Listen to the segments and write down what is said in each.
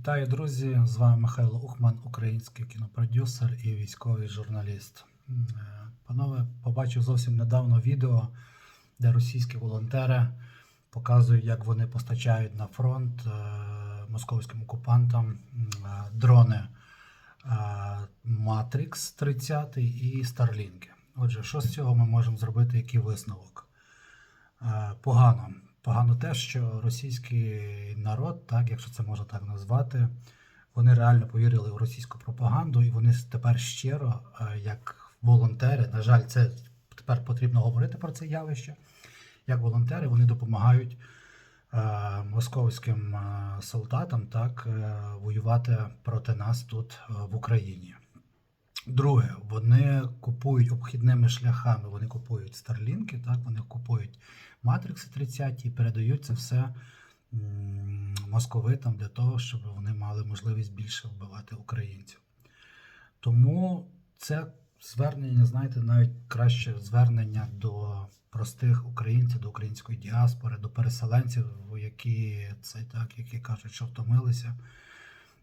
Вітаю, друзі! З вами Михайло Ухман, український кінопродюсер і військовий журналіст. Е, Панове, побачив зовсім недавно відео, де російські волонтери показують, як вони постачають на фронт е, московським окупантам е, дрони Matrix 30 і Starlink. Отже, що з цього ми можемо зробити? Який висновок? Погано. Погано те, що російський народ, так, якщо це можна так назвати, вони реально повірили в російську пропаганду, і вони тепер щиро, е, як волонтери, на жаль, це тепер потрібно говорити про це явище. Як волонтери вони допомагають е, московським е, солдатам так, воювати проти нас тут в Україні. Друге, вони купують обхідними шляхами, вони купують старлінки, так, вони купують матрикси 30 і передають це все московитам для того, щоб вони мали можливість більше вбивати українців. Тому це звернення, знаєте, навіть краще звернення до простих українців, до української діаспори, до переселенців, які це так, які кажуть, що втомилися.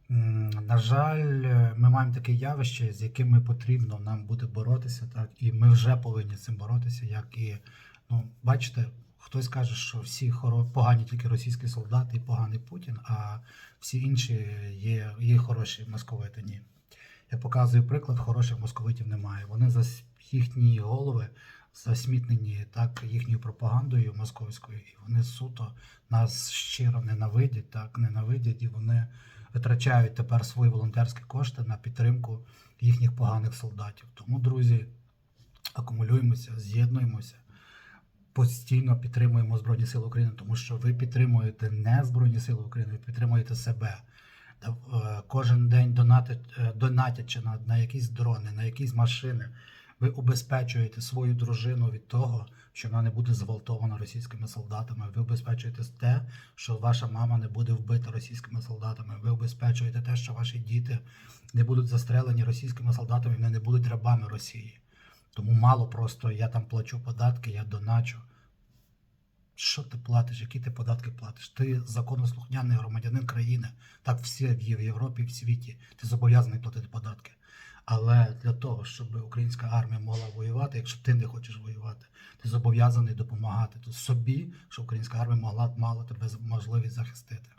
На жаль, ми маємо таке явище, з яким потрібно нам буде боротися, так, і ми вже повинні цим боротися, як і, ну, бачите, хтось каже, що всі погані тільки російські солдати і поганий Путін, а всі інші є, є хороші московити. Ні. Я показую приклад, хороших московитів немає. Вони за їхні голови засмітнені так їхньою пропагандою московською, і вони суто нас щиро ненавидять, так ненавидять, і вони витрачають тепер свої волонтерські кошти на підтримку їхніх поганих солдатів. Тому, друзі, акумулюємося, з'єднуємося, постійно підтримуємо Збройні Сили України, тому що ви підтримуєте не Збройні Сили України, ви підтримуєте себе. Е, Кожен день донатить, е, донатячи на, на якісь дрони, на якісь машини, ви убезпечуєте свою дружину від того, що вона не буде зґвалтована російськими солдатами. Ви убезпечуєте те, що ваша мама не буде вбита російськими солдатами. Ви убезпечуєте те, що ваші діти не будуть застрелені російськими солдатами, вони не будуть рабами Росії. Тому мало просто я там плачу податки, я доначу. Що ти платиш? Які ти податки платиш? Ти законослухняний громадянин країни. Так всі в Європі, в світі. Ти зобов'язаний платити податки. Але для того, щоб українська армія могла воювати, якщо ти не хочеш воювати, ти зобов'язаний допомагати тут собі, щоб українська армія могла мала тебе можливість захистити.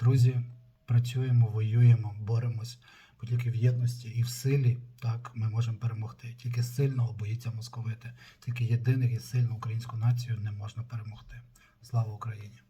Друзі, працюємо, воюємо, боремось, бо тільки в єдності і в силі так ми можемо перемогти. Тільки сильного боїться московити, тільки єдиних і сильну українську націю не можна перемогти. Слава Україні!